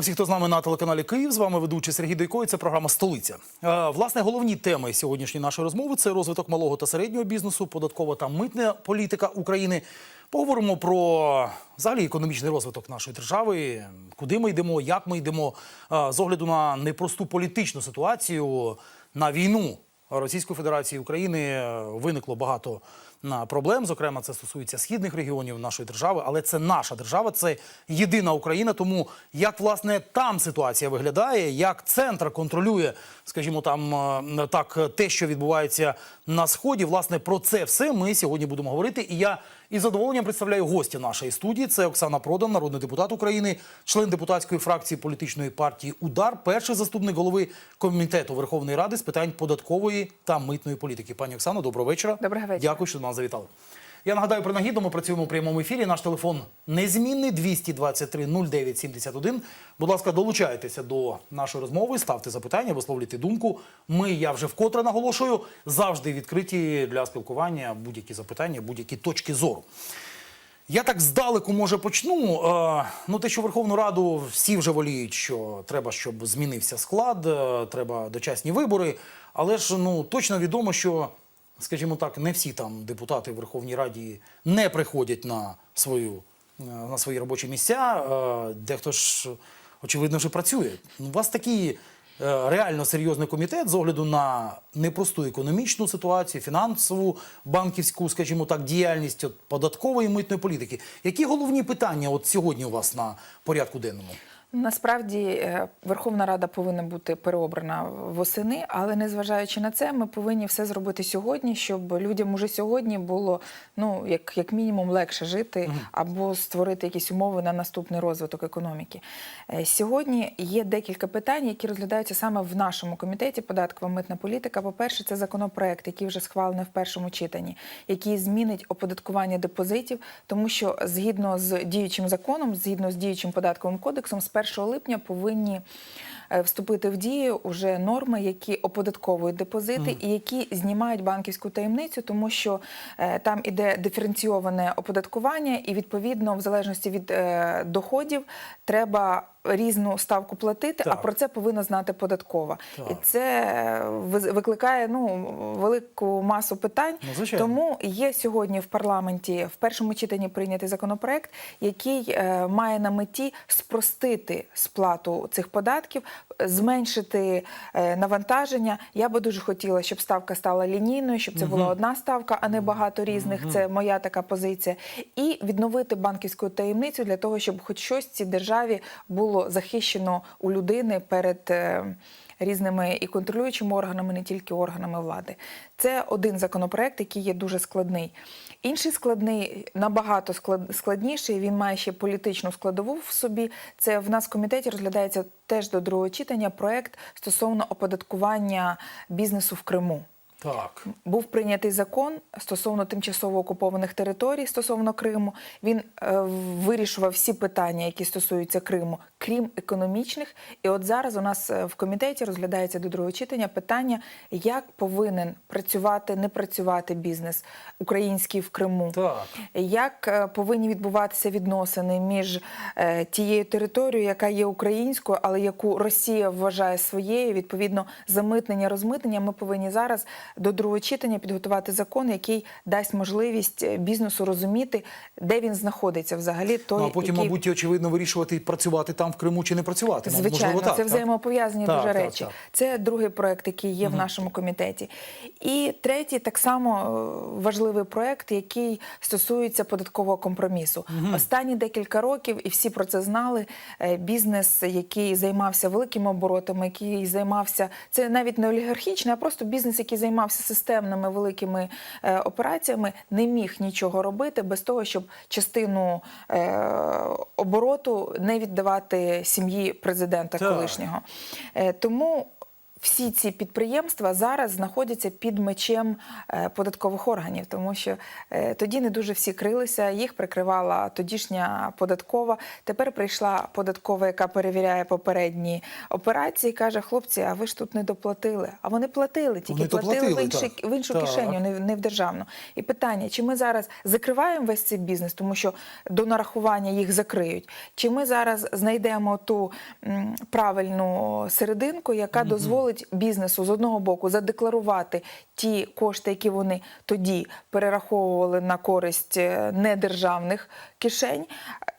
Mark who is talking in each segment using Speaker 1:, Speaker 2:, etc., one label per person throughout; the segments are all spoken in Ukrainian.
Speaker 1: Вітаємо всіх, хто з нами на телеканалі Київ. З вами ведучий Сергій Дойко. і Це програма Столиця. Е, Власне, головні теми сьогоднішньої нашої розмови це розвиток малого та середнього бізнесу, податкова та митна політика України. Поговоримо про взагалі економічний розвиток нашої держави, куди ми йдемо, як ми йдемо е, з огляду на непросту політичну ситуацію на війну Російської Федерації України е, виникло багато проблем. Зокрема, це стосується східних регіонів нашої держави, але це наша держава, це єдина Україна. Тому як власне там ситуація виглядає, як центр контролює, скажімо, там е, так, те, що відбувається на сході. Власне, про це все ми сьогодні будемо говорити. І я із задоволенням представляю гості нашої студії. Це Оксана Продан, народний депутат України, член депутатської фракції політичної партії Удар, перший заступник голови комітету Верховної Ради з питань податкової та митної політики. Пані Оксано, доброго вечора.
Speaker 2: Доброго вечора.
Speaker 1: Дякую, що до нас завітали. Я нагадаю принагідно, ми працюємо у прямому ефірі. Наш телефон незмінний 223 09 71. Будь ласка, долучайтеся до нашої розмови, ставте запитання, висловлюйте думку. Ми, я вже вкотре наголошую, завжди відкриті для спілкування будь-які запитання, будь-які точки зору. Я так здалеку може почну. Е, ну, те, що Верховну Раду всі вже воліють, що треба, щоб змінився склад, е, треба дочасні вибори. Але ж ну точно відомо, що, скажімо так, не всі там депутати в Верховній Раді не приходять на свою е, на свої робочі місця. Е, Дехто ж очевидно вже працює. У вас такий е, реально серйозний комітет з огляду на непросту економічну ситуацію, фінансову, банківську, скажімо так, діяльність податкової і митної політики. Які головні питання от сьогодні у вас на порядку денному?
Speaker 2: Насправді е, Верховна Рада повинна бути переобрана восени, але незважаючи на це, ми повинні все зробити сьогодні, щоб людям уже сьогодні було ну як, як мінімум легше жити або створити якісь умови на наступний розвиток економіки. Е, Сьогодні є декілька питань, які розглядаються саме в нашому комітеті податкова митна політика. По-перше, це законопроект, який вже схвалений в першому читанні, який змінить оподаткування депозитів, тому що згідно з діючим законом, згідно з діючим податковим кодексом, з 1 липня повинні е, вступити в дію уже норми, які оподатковують депозити і які знімають банківську таємницю, тому що е, там іде диференційоване оподаткування, і відповідно, в залежності від е, доходів, треба різну ставку платити, а про це повинна знати податкова.
Speaker 1: Так.
Speaker 2: І це викликає ну велику масу питань.
Speaker 1: Ну.
Speaker 2: Тому є сьогодні в парламенті в першому читанні прийнятий законопроект, який е, має на меті спростити сплату цих податків, зменшити е, навантаження. Я би дуже хотіла, щоб ставка стала лінійною, щоб це була одна ставка, а не багато різних. Це моя така позиція. І відновити банківську таємницю для того, щоб хоч щось цій державі було захищено у людини перед. е, різними і контролюючими органами, не тільки органами влади. Це один законопроект, який є дуже складний. Інший складний, набагато складніший. Він має ще політичну складову в собі. Це в нас в комітеті розглядається теж до другого читання проект стосовно оподаткування бізнесу в Криму.
Speaker 1: Так.
Speaker 2: Був прийнятий закон стосовно тимчасово окупованих територій стосовно Криму. Він е, вирішував всі питання, які стосуються Криму, крім економічних. І от зараз у нас е, в комітеті розглядається до другого читання питання, як повинен працювати, не працювати бізнес український в Криму.
Speaker 1: Так.
Speaker 2: Як е, повинні відбуватися відносини між е, тією територією, яка є українською, але яку Росія вважає своєю, відповідно, замитнення, розмитнення, ми повинні зараз до другого читання підготувати закон, який дасть можливість е, бізнесу розуміти, де він знаходиться взагалі. Той,
Speaker 1: ну, а потім,
Speaker 2: який...
Speaker 1: мабуть, очевидно, вирішувати працювати там в Криму чи не працювати.
Speaker 2: Звичайно,
Speaker 1: можливо, так,
Speaker 2: це
Speaker 1: так?
Speaker 2: взаємопов'язані
Speaker 1: Так,
Speaker 2: дуже
Speaker 1: так,
Speaker 2: речі.
Speaker 1: так.
Speaker 2: Це другий проект, який є в нашому комітеті. І третій так само е, важливий проект, який стосується податкового компромісу. Останні декілька років, і всі про це знали. е, Бізнес, який займався великими оборотами, який займався це навіть не олігархічний, а просто бізнес, який займався системними великими е, операціями, не міг нічого робити без того, щоб частину е, обороту не віддавати сім'ї президента
Speaker 1: Так.
Speaker 2: колишнього. Е, Тому всі ці підприємства зараз знаходяться під мечем е, податкових органів, тому що е, тоді не дуже всі крилися, їх прикривала тодішня податкова. Тепер прийшла податкова, яка перевіряє попередні операції, каже: хлопці, а ви ж тут не доплатили. А вони платили, тільки
Speaker 1: Вони
Speaker 2: платили,
Speaker 1: платили,
Speaker 2: в,
Speaker 1: так.
Speaker 2: в іншу
Speaker 1: Так.
Speaker 2: кишеню, не, в- не в державну. І питання: чи ми зараз закриваємо весь цей бізнес, тому що до нарахування їх закриють, чи ми зараз знайдемо ту правильну серединку, яка дозволить бізнесу з одного боку задекларувати ті кошти, які вони тоді перераховували на користь е, недержавних кишень.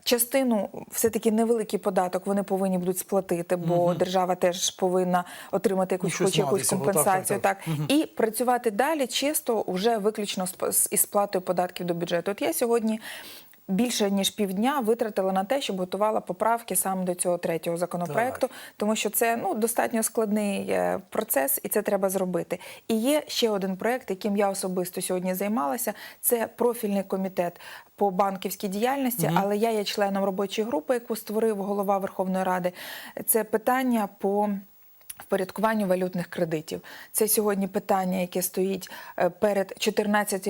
Speaker 2: Частину, все-таки невеликий податок, вони повинні будуть сплатити, бо держава теж повинна отримати якусь, хоч якусь
Speaker 1: цього. Так,
Speaker 2: компенсацію.
Speaker 1: так,
Speaker 2: Так, і працювати далі чисто вже виключно із сплатою податків до бюджету. От я сьогодні. Більше ніж півдня витратила на те, щоб готувала поправки саме до цього третього законопроекту, тому що це ну достатньо складний е, процес, і це треба зробити. І є ще один проект, яким я особисто сьогодні займалася. Це профільний комітет по банківській діяльності, але я є членом робочої групи, яку створив голова Верховної Ради. Це питання по впорядкуванню валютних кредитів. Це сьогодні питання, яке стоїть е, перед 14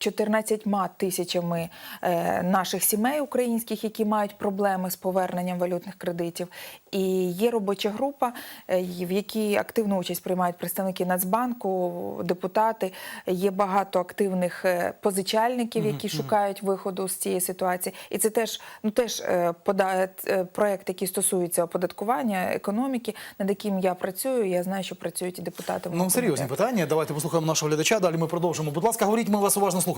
Speaker 2: 14 тисячами е, наших сімей українських, які мають проблеми з поверненням валютних кредитів. І є робоча група, е, в якій активну участь приймають представники Нацбанку, депутати. Є багато активних е, позичальників, які шукають виходу з цієї ситуації. І це теж ну теж пода- проект, який стосується оподаткування економіки, над яким я працюю. Я знаю, що працюють і депутати.
Speaker 1: Ну, серйозні питання. Давайте послухаємо нашого глядача. Далі ми продовжимо. Будь ласка, говоріть, ми вас уважно слухаємо.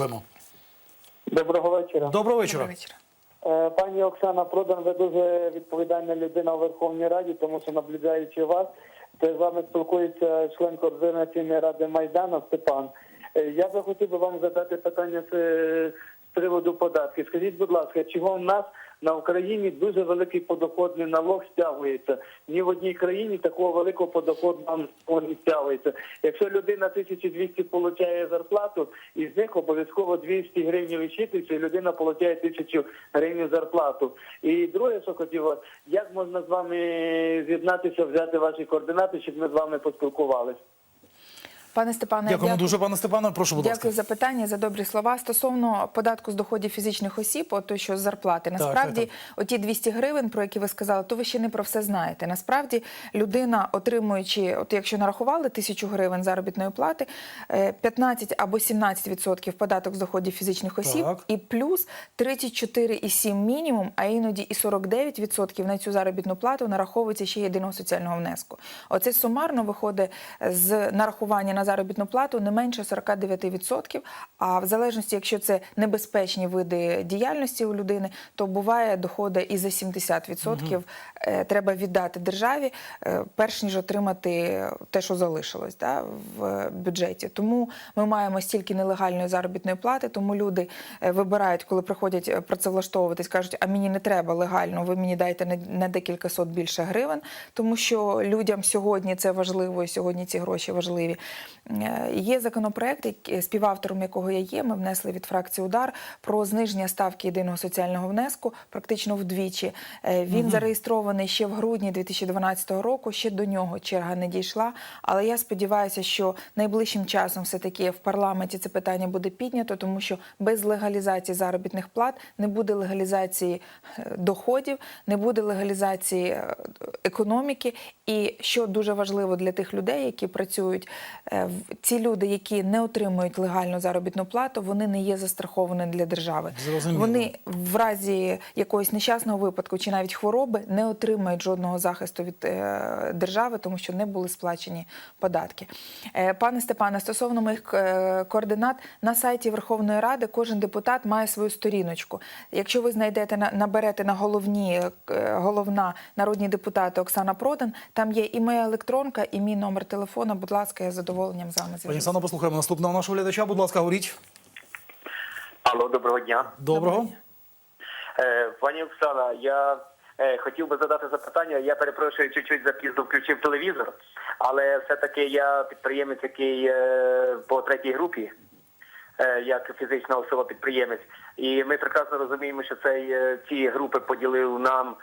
Speaker 3: Доброго вечора.
Speaker 1: Доброго вечора.
Speaker 2: Доброго вечора.
Speaker 3: Е, Пані Оксана Продан, ви дуже відповідальна людина у Верховній Раді, тому що наблюдаючи вас, то з вами спілкується член координаційної ради Майдану Степан. Е, Я би хотів би вам задати питання з, з приводу податків. Скажіть, будь ласка, чого в нас на Україні дуже великий подоходний налог стягується? Ні в одній країні такого великого подоходного не стягується. Якщо людина 1200 отримує зарплату, із них обов'язково 200 гривень вичитується, і людина отримує 1000 гривень зарплату. І друге, що хотів, як можна з вами з'єднатися, взяти ваші координати, щоб ми з вами поспілкувалися?
Speaker 2: Пане Степане,
Speaker 1: Дякуємо
Speaker 2: дякую.
Speaker 1: дуже, пане Степане. Прошу, будь ласка.
Speaker 2: Дякую за питання, за добрі слова. Стосовно податку з доходів фізичних осіб, от той, що з зарплати, насправді,
Speaker 1: так,
Speaker 2: оті 200 гривень, про які ви сказали, то ви ще не про все знаєте. Насправді, людина, отримуючи, от якщо нарахували тисячу гривень заробітної плати, е, 15 або 17 відсотків податок з доходів фізичних осіб,
Speaker 1: Так.
Speaker 2: і плюс 34,7 мінімум, а іноді і 49 відсотків на цю заробітну плату нараховується ще єдиного соціального внеску. Оце сумарно виходить з нарахування на заробітну плату не менше 49%, а в залежності, якщо це небезпечні види діяльності у людини, то буває доходить і за 70% е, треба віддати державі, е, перш ніж отримати те, що залишилось да, в бюджеті. Тому ми маємо стільки нелегальної заробітної плати, тому люди е, вибирають, коли приходять працевлаштовуватись, кажуть, а мені не треба легально, ви мені дайте на декілька сот більше гривень, тому що людям сьогодні це важливо, і сьогодні ці гроші важливі. Е, Є законопроект, який- співавтором якого я є. Ми внесли від фракції удар про зниження ставки єдиного соціального внеску практично вдвічі. Е, Він зареєстрований ще в грудні 2012 року. Ще до нього черга не дійшла. Але я сподіваюся, що найближчим часом все таки в парламенті це питання буде піднято, тому що без легалізації заробітних плат не буде легалізації е, доходів, не буде легалізації е, економіки. І що дуже важливо для тих людей, які працюють, е, ці люди, які не отримують легальну заробітну плату, вони не є застраховані для держави.
Speaker 1: Зрозуміло.
Speaker 2: Вони в разі якогось нещасного випадку чи навіть хвороби не отримають жодного захисту від е, держави, тому що не були сплачені податки. Е, пане Степане, стосовно моїх е, координат на сайті Верховної Ради кожен депутат має свою сторіночку. Якщо ви знайдете на наберете на головні головна народні депутати Оксана Продан, там є і моя електронка, і мій номер телефона. Будь ласка, я з задоволенням з вами
Speaker 1: Пані. Сано, послухаємо наступного нашого глядача. Будь ласка, говоріть.
Speaker 4: Алло, доброго дня.
Speaker 1: Доброго.
Speaker 4: Е, пані Оксана, я е, хотів би задати запитання. Я перепрошую, чуть-чуть запізно включив телевізор, але все-таки я підприємець, який е, по третій групі, як фізична особа підприємець. І ми прекрасно розуміємо, що цей, ці групи поділив нам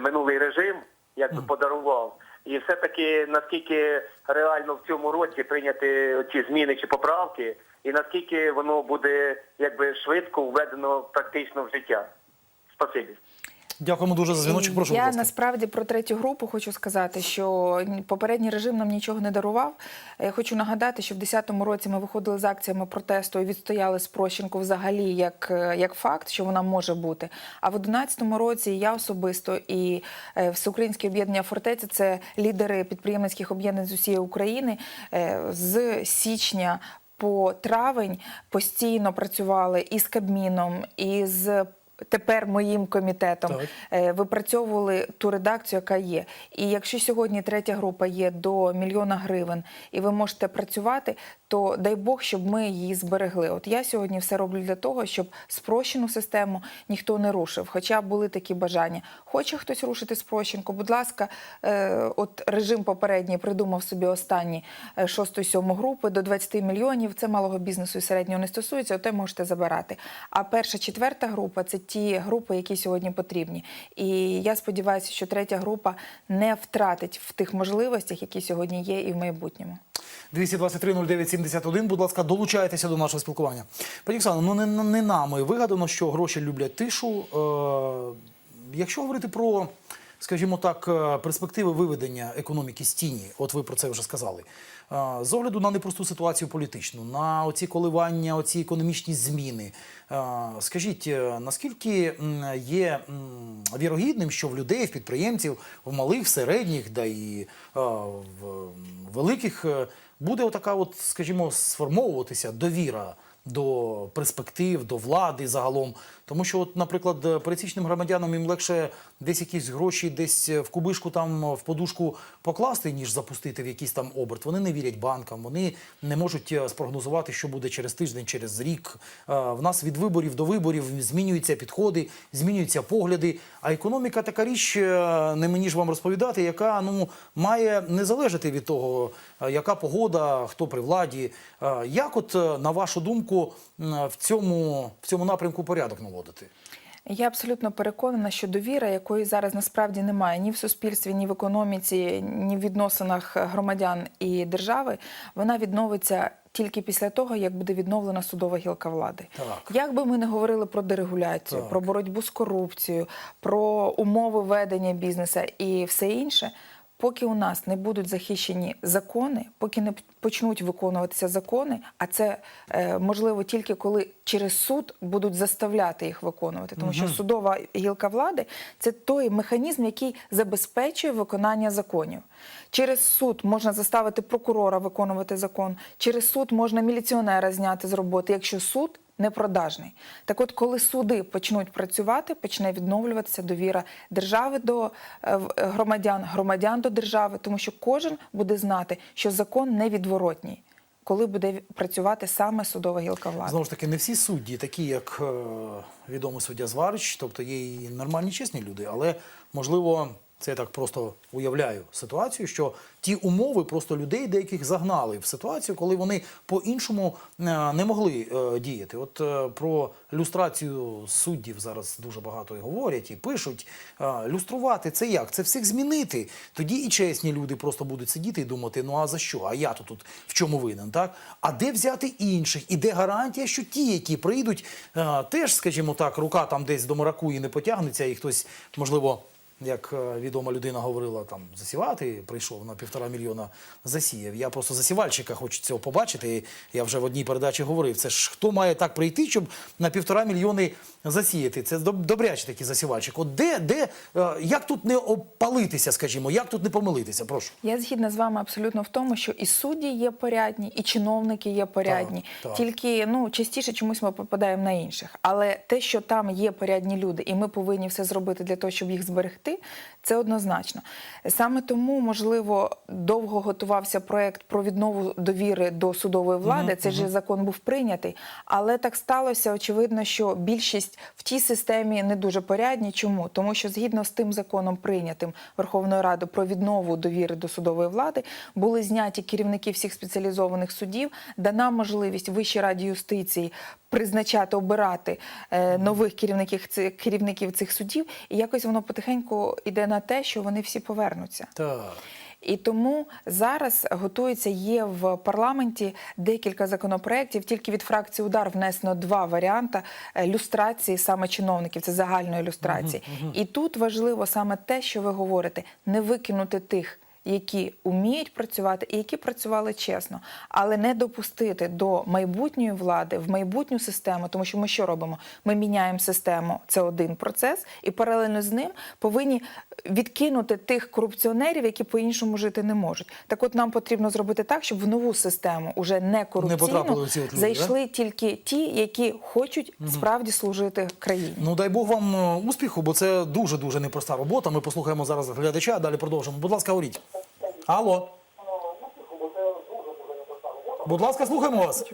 Speaker 4: минулий режим, як би подарував. І все-таки наскільки реально в цьому році прийняти ці зміни чи поправки, і наскільки воно буде якби швидко введено практично в життя. Спасибі.
Speaker 1: Дякуємо дуже за дзвіночок. Прошу,
Speaker 2: я насправді про третю групу хочу сказати, що попередній режим нам нічого не дарував. Я хочу нагадати, що в 2010 році ми виходили з акціями протесту і відстояли спрощенку взагалі як, е, як факт, що вона може бути. А в 2011 році я особисто і е, Всеукраїнське об'єднання фортеця це лідери підприємницьких об'єднань з усієї України е, з січня. По травень постійно працювали і з Кабміном, і з тепер моїм комітетом
Speaker 1: Так.
Speaker 2: е, випрацьовували ту редакцію, яка є. І якщо сьогодні третя група є до мільйона гривень, і ви можете працювати, то дай Бог, щоб ми її зберегли. От я сьогодні все роблю для того, щоб спрощену систему ніхто не рушив. Хоча були такі бажання. Хоче хтось рушити спрощенку, будь ласка, е, от режим попередній придумав собі останні 6-7 групи до 20 мільйонів. Це малого бізнесу і середнього не стосується, оте можете забирати. А перша, четверта група це ті групи, які сьогодні потрібні. І я сподіваюся, що третя група не втратить в тих можливостях, які сьогодні є, і в майбутньому.
Speaker 1: 223-09-71, будь ласка, долучайтеся до нашого спілкування. Пані Оксано, ну не, не нами вигадано, що гроші люблять тишу. Е, якщо говорити про, скажімо так, е, перспективи виведення економіки з тіні, от ви про це вже сказали. З огляду на непросту ситуацію політичну, на оці коливання, оці економічні зміни. Скажіть, е, наскільки є вірогідним, що в людей, в підприємців, в малих, в середніх, да і в великих е, буде отака, от, скажімо, сформовуватися довіра до перспектив, до влади загалом. Тому що, от, наприклад, пересічним громадянам їм легше десь якісь гроші, десь в кубишку там в подушку покласти, ніж запустити в якийсь там оберт. Вони не вірять банкам, вони не можуть е, спрогнозувати, що буде через тиждень, через рік. Е, В нас від виборів до виборів змінюються підходи, змінюються погляди. А економіка така річ, е, не мені ж вам розповідати, яка ну має не залежати від того, яка погода, хто при владі. Е, Як, от е, на вашу думку, в цьому в цьому напрямку порядок наводити?
Speaker 2: Я абсолютно переконана, що довіра, якої зараз насправді немає ні в суспільстві, ні в економіці, ні в відносинах громадян і держави, вона відновиться тільки після того, як буде відновлена судова гілка влади.
Speaker 1: Так.
Speaker 2: Як би ми не говорили про дерегуляцію,
Speaker 1: Так.
Speaker 2: про боротьбу з корупцією, про умови ведення бізнесу і все інше. Поки у нас не будуть захищені закони, поки не почнуть виконуватися закони, а це е, можливо тільки коли через суд будуть заставляти їх виконувати, тому що судова гілка влади це той механізм, який забезпечує виконання законів. Через суд можна заставити прокурора виконувати закон, через суд можна міліціонера зняти з роботи, якщо суд непродажний. Так от, коли суди почнуть працювати, почне відновлюватися довіра держави до е, е, громадян, громадян до держави, тому що кожен буде знати, що закон невідворотній, коли буде працювати саме судова гілка влади.
Speaker 1: Знову ж таки, не всі судді, такі як е, відомий суддя Зварич, тобто є і нормальні чесні люди, але можливо. Це я так просто уявляю ситуацію, що ті умови просто людей деяких загнали в ситуацію, коли вони по-іншому е, не могли е, діяти. От е, про люстрацію суддів зараз дуже багато і говорять і пишуть. Люструвати це як? Це всіх змінити. Тоді і чесні люди просто будуть сидіти і думати: ну а за що? А я то тут в чому винен? Так? А де взяти інших? І де гарантія, що ті, які прийдуть, теж, скажімо так, рука там десь до маракуї не потягнеться, і хтось, можливо. Як е, відома людина говорила, там засівати прийшов на півтора мільйона засіяв. Я просто засівальщика хочу цього побачити. Я вже в одній передачі говорив. Це ж хто має так прийти, щоб на півтора мільйони засіяти? Це доб- добрячий такий засівальщик. От де, де е, як тут не опалитися, скажімо, як тут не помилитися? Прошу.
Speaker 2: Я згідна з вами абсолютно в тому, що і судді є порядні, і чиновники є порядні.
Speaker 1: Так, так.
Speaker 2: Тільки ну частіше чомусь ми попадаємо на інших. Але те, що там є порядні люди, і ми повинні все зробити для того, щоб їх зберегти, це однозначно. Саме тому, можливо, довго готувався проект про віднову довіри до судової влади. Цей же закон був прийнятий, але так сталося. Очевидно, що більшість в тій системі не дуже порядні. Чому? Тому що згідно з тим законом, прийнятим Верховною Радою про віднову довіри до судової влади, були зняті керівники всіх спеціалізованих судів, дана можливість Вищій раді юстиції призначати, обирати е, нових керівників керівників цих судів, і якось воно потихеньку йде на те, що вони всі повернуться.
Speaker 1: Так.
Speaker 2: І тому зараз готується є в парламенті декілька законопроєктів. Тільки від фракції удар внесено два варіанти е, люстрації саме чиновників. Це загальної люстрації. І тут важливо саме те, що ви говорите, не викинути тих які вміють працювати і які працювали чесно, але не допустити до майбутньої влади в майбутню систему, тому що ми що робимо? Ми міняємо систему. Це один процес, і паралельно з ним повинні відкинути тих корупціонерів, які по-іншому жити не можуть. Так, от нам потрібно зробити так, щоб в нову систему уже не корупційну
Speaker 1: оці от люди,
Speaker 2: зайшли тільки ті, які хочуть справді служити країні.
Speaker 1: Ну дай Бог вам е, успіху, бо це дуже дуже непроста робота. Ми послухаємо зараз глядача, а далі продовжимо. Будь ласка, говоріть. Алло. Будь ласка, слухаємо вас.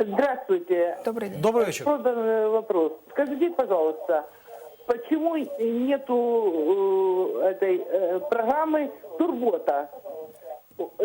Speaker 3: Здравствуйте.
Speaker 2: Добрий день.
Speaker 1: Добрий вечір.
Speaker 3: Продан вопрос. Скажите, пожалуйста, почему нету э, этой э, программы Турбота?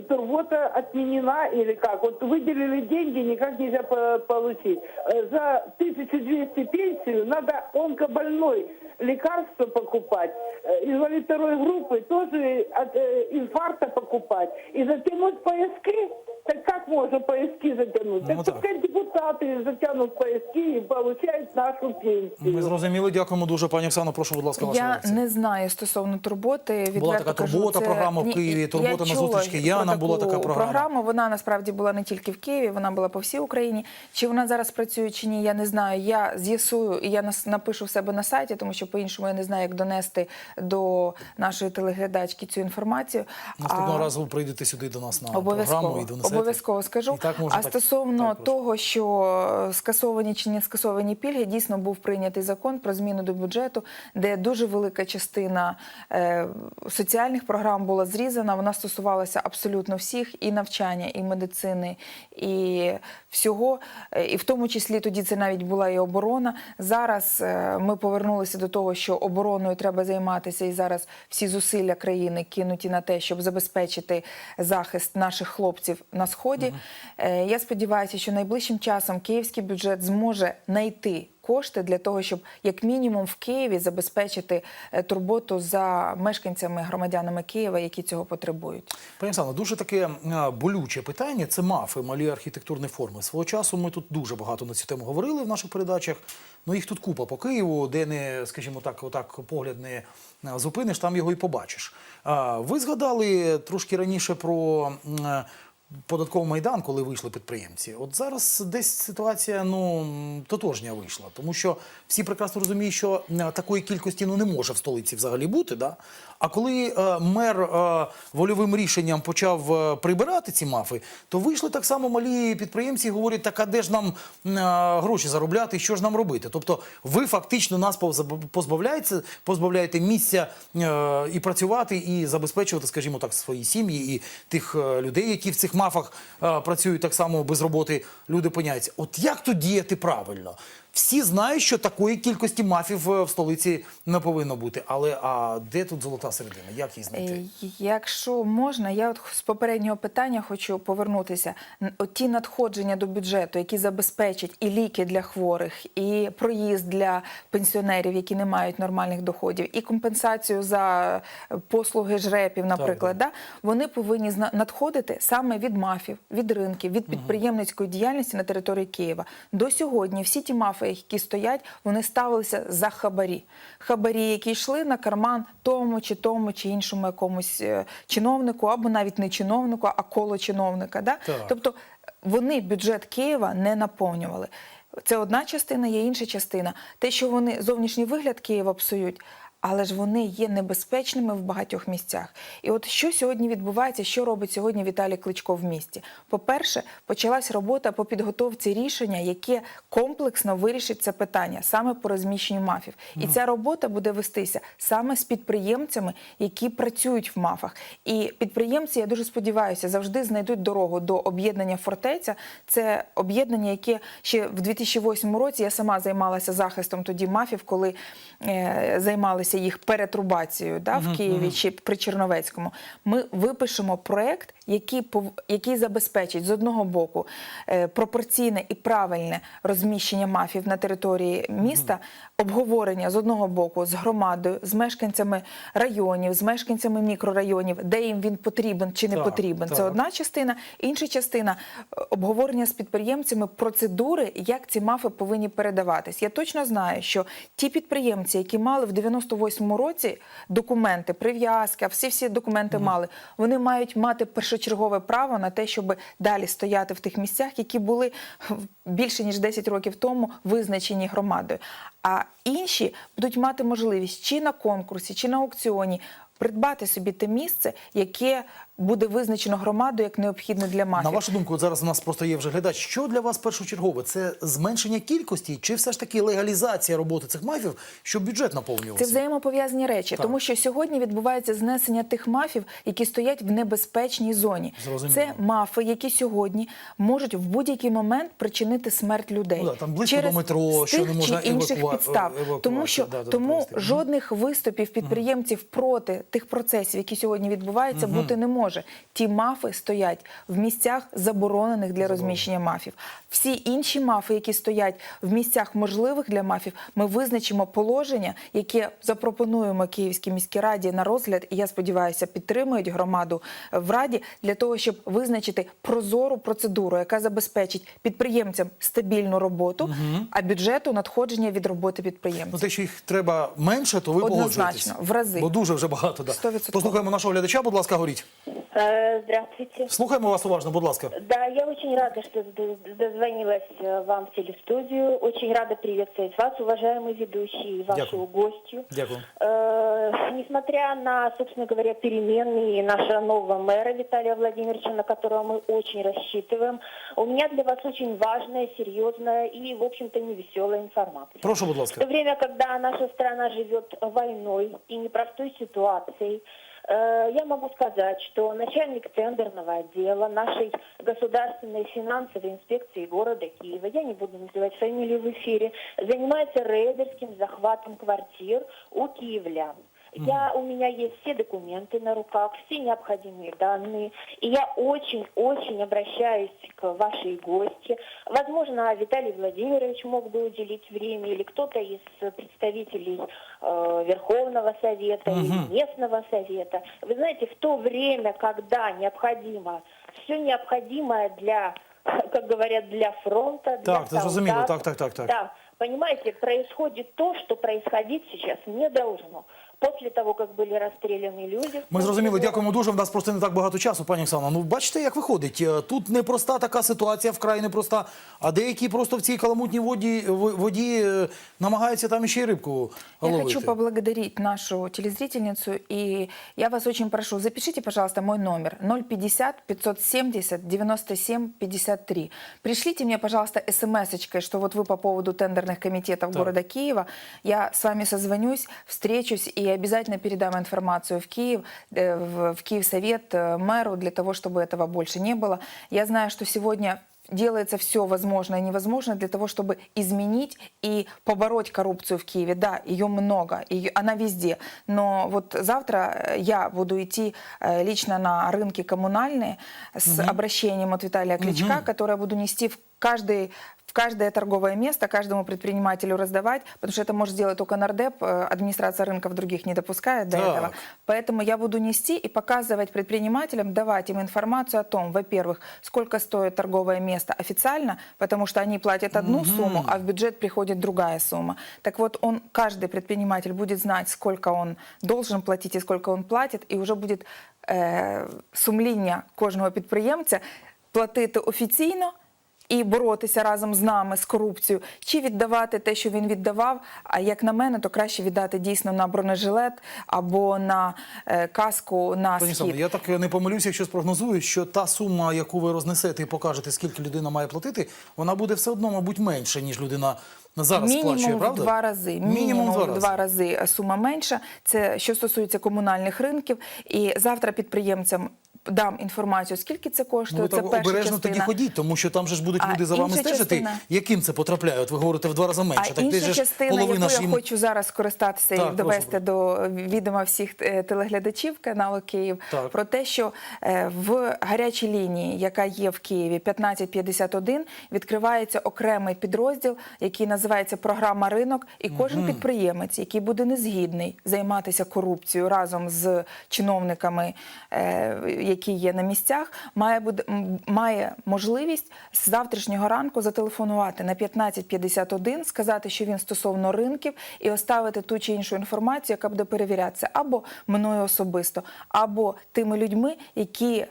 Speaker 3: Турбота отменена или как? Вот выделили деньги, никак нельзя по- получить. Э, За 1200 пенсию надо онкобольной лекарство покупать. Э, Инвалид второй группы тоже от э, инфаркта покупать. И затянуть пояски? так как можно пояски затянуть?
Speaker 1: Ну,
Speaker 3: так
Speaker 1: так.
Speaker 3: пускай депутаты затянут пояски и получают нашу пенсию.
Speaker 1: Ми зрозуміли. Дякуємо дуже, пані Оксано. Прошу, будь ласка, ваша
Speaker 2: Я
Speaker 1: реакція.
Speaker 2: не знаю стосовно турботи. Відверто
Speaker 1: Була така
Speaker 2: кажу,
Speaker 1: турбота,
Speaker 2: це-
Speaker 1: програма в Києві,
Speaker 2: я
Speaker 1: турбота на
Speaker 2: чула
Speaker 1: зустріч
Speaker 2: про
Speaker 1: була така
Speaker 2: таку
Speaker 1: програма.
Speaker 2: Вона насправді була не тільки в Києві, вона була по всій Україні. Чи вона зараз працює чи ні, я не знаю. Я з'ясую і я нас- напишу в себе на сайті, тому що по-іншому я не знаю, як донести до нашої телеглядачки цю інформацію.
Speaker 1: Наступного
Speaker 2: А-
Speaker 1: разу прийдете сюди до нас на програму
Speaker 2: Обов'язково
Speaker 1: і донесете.
Speaker 2: Обов'язково скажу.
Speaker 1: Так
Speaker 2: а
Speaker 1: так-
Speaker 2: стосовно
Speaker 1: так
Speaker 2: того, що скасовані чи не скасовані пільги, дійсно був прийнятий закон про зміну до бюджету, де дуже велика частина е, соціальних програм була зрізана. Вона стосувалася абсолютно всіх і навчання, і медицини, і всього. Е, І в тому числі тоді це навіть була і оборона. Зараз е, ми повернулися до того, що обороною треба займатися, і зараз всі зусилля країни кинуті на те, щоб забезпечити захист наших хлопців на сході. Е, Я сподіваюся, що найближчим часом київський бюджет зможе знайти кошти для того, щоб як мінімум в Києві забезпечити е, турботу за мешканцями, громадянами Києва, які цього потребують.
Speaker 1: Пані Оксано, дуже таке е, болюче питання. Це мафи, малі архітектурні форми. Свого часу ми тут дуже багато на цю тему говорили в наших передачах. Ну їх тут купа по Києву, де не, скажімо так, отак погляд не зупиниш, там його і побачиш. Ви згадали трошки раніше про. Податковий майдан, коли вийшли підприємці, от зараз десь ситуація ну тотожня вийшла, тому що всі прекрасно розуміють, що е, такої кількості ну не може в столиці взагалі бути. Да? А коли е, мер е, вольовим рішенням почав е, прибирати ці мафи, то вийшли так само малі підприємці і говорять, так а де ж нам е, гроші заробляти, що ж нам робити? Тобто ви фактично нас позбавляєте, позбавляєте місця е, і працювати, і забезпечувати, скажімо так, свої сім'ї і тих е, людей, які в цих мафах е, працюють так само без роботи. Люди поняються. От як тут діяти правильно? Всі знають, що такої кількості мафів е, в столиці не повинно бути. Але а де тут золота середина? Як її знайти?
Speaker 2: Е, Якщо можна, я от з попереднього питання хочу повернутися. От ті надходження до бюджету, які забезпечать і ліки для хворих, і проїзд для пенсіонерів, які не мають нормальних доходів, і компенсацію за е, послуги жрепів, наприклад, да, вони повинні надходити саме від мафів, від ринків, від підприємницької діяльності на території Києва. До сьогодні всі ті мафи, які стоять, вони ставилися за хабарі. Хабарі, які йшли на карман тому чи тому чи іншому якомусь е, чиновнику, або навіть не чиновнику, а коло чиновника. Да?
Speaker 1: Так.
Speaker 2: Тобто вони бюджет Києва не наповнювали. Це одна частина, є інша частина. Те, що вони зовнішній вигляд Києва псують. Але ж вони є небезпечними в багатьох місцях. І от що сьогодні відбувається, що робить сьогодні Віталій Кличко в місті? По-перше, почалась робота по підготовці рішення, яке комплексно вирішить це питання саме по розміщенню мафів. І ця робота буде вестися саме з підприємцями, які працюють в мафах. І підприємці, я дуже сподіваюся, завжди знайдуть дорогу до об'єднання фортеця. Це об'єднання, яке ще в 2008 році я сама займалася захистом тоді мафів, коли е, займалися займатися їх перетрубацією да, в Києві чи при Черновецькому, ми випишемо проект, який який забезпечить з одного боку е, пропорційне і правильне розміщення мафів на території міста, обговорення з одного боку з громадою, з мешканцями районів, з мешканцями мікрорайонів, де їм він потрібен чи не
Speaker 1: Так,
Speaker 2: потрібен. Це одна частина. Інша частина е, обговорення з підприємцями процедури, як ці мафи повинні передаватись. Я точно знаю, що ті підприємці, які мали в 98-му році документи, прив'язки, всі всі документи мали, вони мають мати першочергове право на те, щоб далі стояти в тих місцях, які були більше ніж 10 років тому визначені громадою. А інші будуть мати можливість чи на конкурсі, чи на аукціоні придбати собі те місце, яке буде визначено громадою як необхідне для мафії.
Speaker 1: На вашу думку, от зараз у нас просто є вже глядач. Що для вас першочергове? Це зменшення кількості чи все ж таки легалізація роботи цих мафів, щоб бюджет наповнювався?
Speaker 2: Це взаємопов'язані речі,
Speaker 1: Так.
Speaker 2: тому що сьогодні відбувається знесення тих мафів, які стоять в небезпечній зоні.
Speaker 1: Зрозуміло.
Speaker 2: Це мафи, які сьогодні можуть в будь-який момент причинити смерть людей
Speaker 1: Ну да, там близько
Speaker 2: через
Speaker 1: до метро, що не можна
Speaker 2: інших
Speaker 1: евакуа-
Speaker 2: підстав.
Speaker 1: евакуація,
Speaker 2: Тому що
Speaker 1: да, да,
Speaker 2: тому жодних виступів підприємців проти тих процесів, які сьогодні відбуваються, бути не може. Ті мафи стоять в місцях заборонених для розміщення мафів. Всі інші мафи, які стоять в місцях можливих для мафів, ми визначимо положення, яке запропонуємо Київській міській раді на розгляд, і я сподіваюся, підтримують громаду в раді для того, щоб визначити прозору процедуру, яка забезпечить підприємцям стабільну роботу, а бюджету надходження від роботи підприємців.
Speaker 1: Ну, те, що їх треба менше, то ви
Speaker 2: Однозначно,
Speaker 1: погоджуєтесь.
Speaker 2: в рази.
Speaker 1: Бо дуже вже багато. Да.
Speaker 2: 100%.
Speaker 1: Послухаємо нашого глядача, будь ласка, горіть.
Speaker 5: Э, Здравствуйте.
Speaker 1: Слухаємо вас уважно, будь ласка.
Speaker 5: Да, я очень рада, что д- дозвонилась э, вам в телестудию. Очень рада приветствовать вас, уважаемый ведущий, и вашу
Speaker 1: Дякую.
Speaker 5: гостью.
Speaker 1: Дякую.
Speaker 5: Э, несмотря на, собственно говоря, перемены и нашего нового мэра Виталия Владимировича, на которого мы очень рассчитываем, у меня для вас очень важная, серьезная и, в общем-то, невеселая информация.
Speaker 1: Прошу, будь
Speaker 5: В то
Speaker 1: ласка.
Speaker 5: время, когда наша страна живет войной и непростой ситуацией, э, я могу сказать, что начальник тендерного отдела нашей государственной финансовой инспекции города Киева, я не буду называть фамилию в эфире, занимается рейдерским захватом квартир у киевлян. Я, у меня есть все документы на руках, все необходимые данные. И я очень-очень обращаюсь к вашей гости. Возможно, Виталий Владимирович мог бы уделить время, или кто-то из представителей э, Верховного Совета или местного Совета. Вы знаете, в то время, когда необходимо все необходимое для, как говорят, для фронта, для
Speaker 1: Так, це зрозуміло.
Speaker 5: солдат,
Speaker 1: Так, так, так, так.
Speaker 5: да, понимаете, происходит то, что происходить сейчас не должно. После того, как были расстреляны люди.
Speaker 1: Ми зрозуміли, дякуємо дуже. В нас просто не так багато часу, пані Оксана. Ну, бачите, як виходить. Е, Тут непроста така ситуація, вкрай непроста. А деякі просто в цій каламутній воді, в- воді е, намагаються там ще й рибку
Speaker 2: Я
Speaker 1: ловити.
Speaker 2: хочу поблагодарить нашу телезрительницу, и я вас очень прошу, запишите, пожалуйста, мой номер 050 570 97 53. Пришлите мне, пожалуйста, смс-очкой, что вот вы по поводу тендерных комитетов
Speaker 1: Так.
Speaker 2: города Киева. Я с вами созвонюсь, встречусь и обязательно передам информацию в Киев, э, в, в Киевсовет, э, мэру, для того, чтобы этого больше не было. Я знаю, что сегодня делается все возможное и невозможное для того, чтобы изменить и побороть коррупцию в Киеве. Да, ее много, и она везде. Но вот завтра э, я буду идти лично на рынки коммунальные с обращением от Виталия Кличка, которое буду нести в каждый в каждое торговое место, каждому предпринимателю раздавать, потому что это может сделать только Нардеп, э, администрация рынков других не допускает до
Speaker 1: Так.
Speaker 2: этого. Поэтому я буду нести и показывать предпринимателям, давать им информацию о том, во-первых, сколько стоит торговое место официально, потому что они платят одну сумму, а в бюджет приходит другая сумма. Так вот, он, каждый предприниматель будет знать, сколько он должен платить и сколько он платит, и уже будет е, сумління кожного підприємця платити офіційно І боротися разом з нами з корупцією, чи віддавати те, що він віддавав. А як на мене, то краще віддати дійсно на бронежилет або на е, каску на
Speaker 1: Пані
Speaker 2: схід.
Speaker 1: Оксано, я так не помилюся, якщо спрогнозую, що та сума, яку ви рознесете і покажете, скільки людина має платити, вона буде все одно, мабуть, менше, ніж людина зараз
Speaker 2: Мінімум
Speaker 1: сплачує,
Speaker 2: в
Speaker 1: правда?
Speaker 2: два рази.
Speaker 1: Мінімум, в два рази.
Speaker 2: два рази сума менша. Це що стосується комунальних ринків. І завтра підприємцям дам інформацію, скільки це коштує.
Speaker 1: Ну,
Speaker 2: це перша
Speaker 1: обережно
Speaker 2: частина.
Speaker 1: тоді ходіть, тому що там же ж будуть
Speaker 2: А
Speaker 1: люди за вами стежити.
Speaker 2: частина-
Speaker 1: Яким це потрапляє? От ви говорите в два рази менше.
Speaker 2: А
Speaker 1: так
Speaker 2: інша
Speaker 1: ж
Speaker 2: частина,
Speaker 1: половина
Speaker 2: яку я
Speaker 1: їм...
Speaker 2: хочу зараз скористатися
Speaker 1: Так,
Speaker 2: і довести до відома всіх е, телеглядачів каналу Київ
Speaker 1: Так.
Speaker 2: про те, що е, в гарячій лінії, яка є в Києві, 1551, відкривається окремий підрозділ, який називається програма ринок. І кожен підприємець, який буде незгідний займатися корупцією разом з чиновниками, які є на місцях, має буде має можливість з завтрашнього ранку зателефонувати на 1551, сказати, що він стосовно ринків, і оставити ту чи іншу інформацію, яка буде перевірятися або мною особисто, або тими людьми, які е,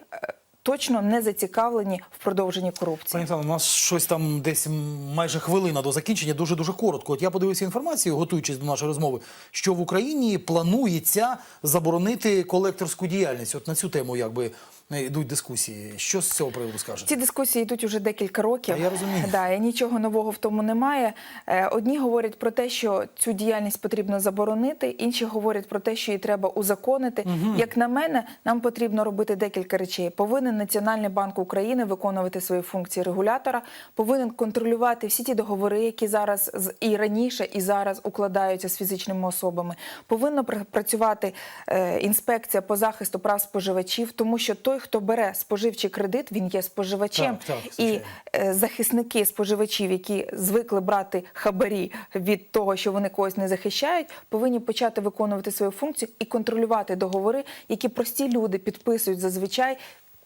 Speaker 2: точно не зацікавлені в продовженні корупції.
Speaker 1: Пані Оксана, у нас щось там десь майже хвилина до закінчення, дуже дуже коротко. От я подивився інформацію, готуючись до нашої розмови, що в Україні планується заборонити колекторську діяльність. От на цю тему якби йдуть дискусії. Що з цього приводу скажете?
Speaker 2: Ці дискусії йдуть уже декілька років.
Speaker 1: Та я розумію.
Speaker 2: Да, і нічого нового в тому немає. Е, Одні говорять про те, що цю діяльність потрібно заборонити, інші говорять про те, що її треба узаконити. Як на мене, нам потрібно робити декілька речей. Повинен Національний банк України виконувати свої функції регулятора, повинен контролювати всі ті договори, які зараз і раніше, і зараз укладаються з фізичними особами. Повинна працювати е, інспекція по захисту прав споживачів, тому що той, хто бере споживчий кредит, він є споживачем.
Speaker 1: Так, так,
Speaker 2: і е, захисники споживачів, які звикли брати хабарі від того, що вони когось не захищають, повинні почати виконувати свою функцію і контролювати договори, які прості люди підписують зазвичай.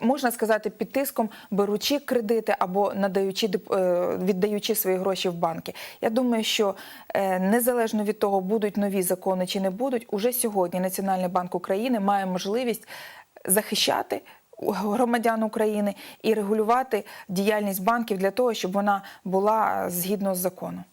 Speaker 2: Можна сказати, під тиском беручи кредити або надаючи е, віддаючи свої гроші в банки. Я думаю, що е, незалежно від того, будуть нові закони чи не будуть, уже сьогодні Національний банк України має можливість захищати громадян України і регулювати діяльність банків для того, щоб вона була згідно з законом.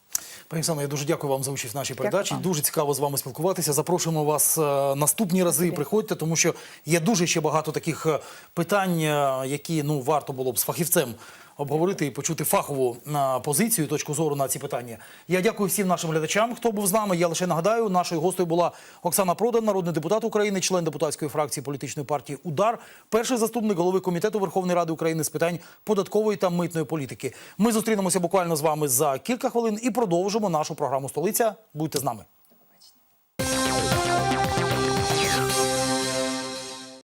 Speaker 1: Пані Оксана, я дуже дякую вам за участь в нашій передачі. Дуже цікаво з вами спілкуватися. Запрошуємо вас е, наступні рази. Приходьте, тому що є дуже ще багато таких е, питань, е, які ну варто було б з фахівцем обговорити і почути фахову позицію, точку зору на ці питання. Я дякую всім нашим глядачам, хто був з нами. Я лише нагадаю, нашою гостею була Оксана Продан, народний депутат України, член депутатської фракції політичної партії Удар, перший заступник голови комітету Верховної Ради України з питань податкової та митної політики. Ми зустрінемося буквально з вами за кілька хвилин і продовжимо нашу програму Столиця. Будьте з нами.